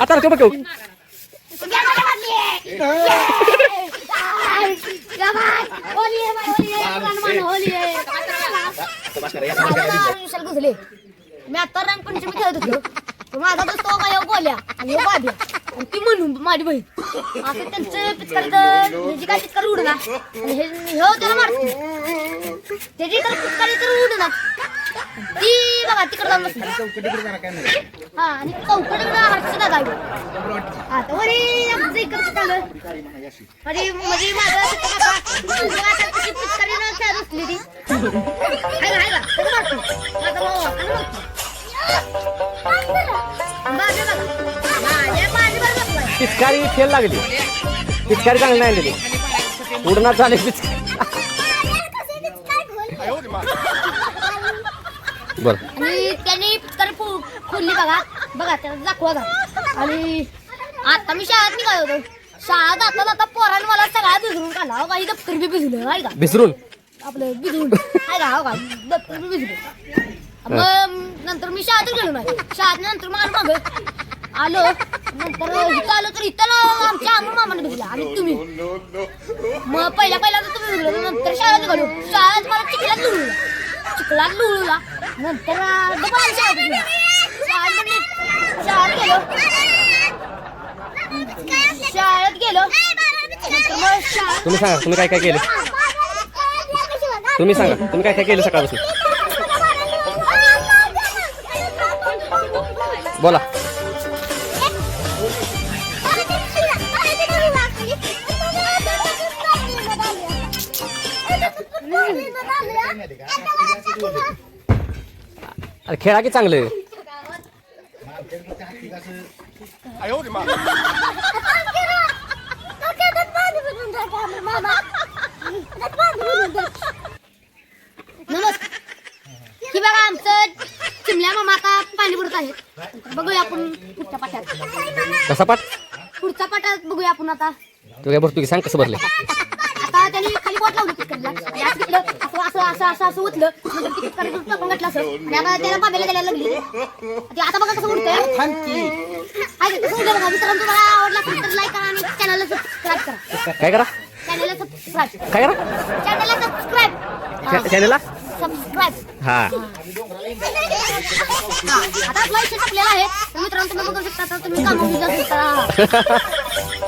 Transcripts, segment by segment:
आता तो बघ मी आता रंगपंचमी खेळत होतो. माझा दोस्त गोल्या आणि ह्यो बाब्या माझी बहीण. असं त्यांचं पिचकारी ह्याची काय पिचकारी उडना आणि हे ह्यो त्याला मारतो. त्याची तर पिचकारी तर उडना ती बघा तिकडे जाऊन बसली. हा आणि चौकडे हर्ष दादा आता वरी आमचं इकडचं चालू. अरे म्हणजे माझं तिथं काका तुझ्या पिचकारी न खेळत असली ती. आहे का आहे पिचकारी फेल लागली. पिचकारी चांगली नाही आलेली उडणार झाले पिचकारी. बर. आणि त्यांनी पिचकारी फु- फुलली बघा. बघा त्याला दाखवा का आणि आता मी शाळेत निघालो होतो. शाळा जाता जाता पोराने मला सगळा भिजरून काढला. हो काही दप्तर बी भिजलं आहे का? विसरून आपलं भिजून आहे का? हो का? दप्तर बी भिजलं मग नंतर मी शाळेत गेलो नाही. शाळेत नंतर मार माग आलो. नंतर इथं आलो तर इथं ना आमच्या आमू मामाने भिजला आणि तुम्ही? मग पहिल्या पहिला तर तुम्ही भिजलो नंतर शाळेत निघालो शाळेत मला चिखलात लुळला चिखलात लुळला नंतर शाळेत गेलो. शाळेत शाळेत गेलो. शाळेत गेलो. तुम्ही सांगा तुम्ही काय काय केलं? तुम्ही सांगा तुम्ही काय काय केलं सकाळपासून? बोला. अरे खेळा की चांगलं? नमस्कार. ही बघा आमचं चिमल्या मामा आता पाणी बुडत आहे बघूया आपण पुढच्या पाट्यात कसा पाठ? पुढच्या पाट्यात बघूया आपण आता. तू काय भरतो की सांग कसं भरले आता त्यांनी खाली बोट लावलं असं असं असं उठलं. घातलं असं. आणि आता त्याला बाबेला द्यायला लागली. ते आता बघा कसं उठतंय. आहे का? कसं उठलं बघा. मित्रांनो तुम्हाला आवडला असेल तर लाईक करा आणि चॅनलला सबस्क्राईब करा. काय करा? चॅनलला सबस्क्राईब काय करा? चॅनलला सबस्क्राईब चॅ- चॅनलला सबस्क्राईब हा. आता आपला विषय टाकलेला आहे. तर मित्रांनो तुम्ही बघू शकता तर तुम्ही कामं शकता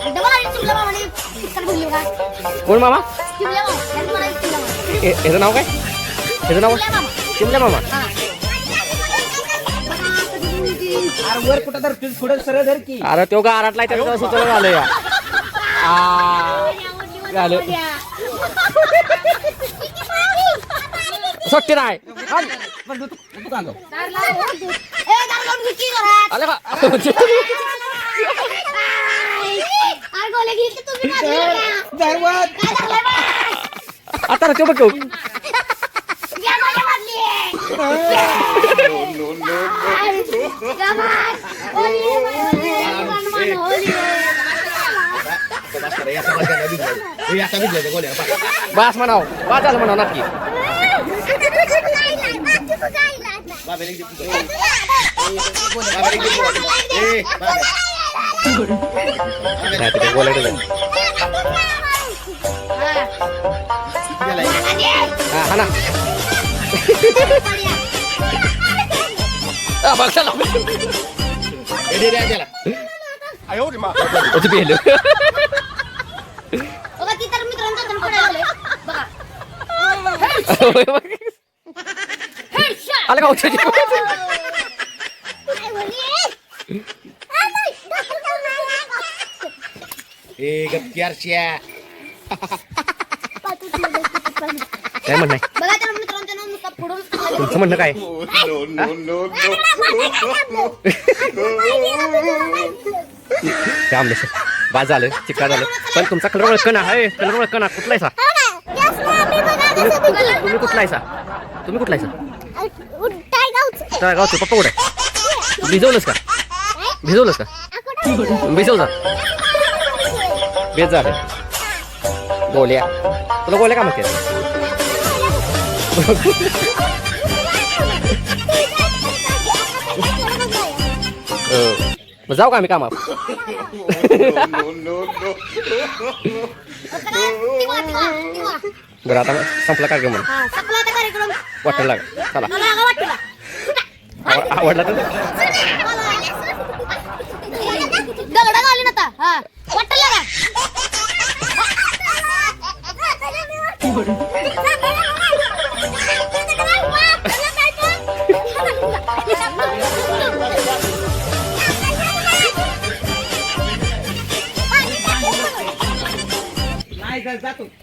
डबल आणि चिमल्या मामाने पिक्चर बोलली बघा. कोण मामा? ह्याचं नाव काय? ह्याचं नाव? चिमल्या मामा. हा. वर कुठं तर पुढे सरळ धर की. अरे तो गाराटला त्याचं सुचलं झालं या. आ, झालं. सोट्टी नाही. बा? आता तो बघ. बास म्हणाव. झालं म्हणाव नक्की. बोलायचं बघा. Headshot. आलं का होती ए गप्प्यारच्या काय म्हणणं आहे? बघा त्या मित्रांनो त्यानं नुसता फोडून टाकला. तुमचं म्हणणं काय? काम सर बाद झालं चिक्का झालं. पण तुमचा कलर ओळखणा आहे कलर ओळखणा कुठला आहे सा? तुम्ही कु- तुम्ही कुठला आहे सा? तुम्ही कुठला आहे सा? तळगावचं पप्पा कुठे आहे? भिजवलंस का? भिजवलंस का? भिजव जा बेज झालं. बोल्या तुला गोल्या का म्हणते मग जाऊ का आम्ही कामात बरं आता संपला कार्यक्रम चला. वाटला आव- आवडला तर नाही जा- जातो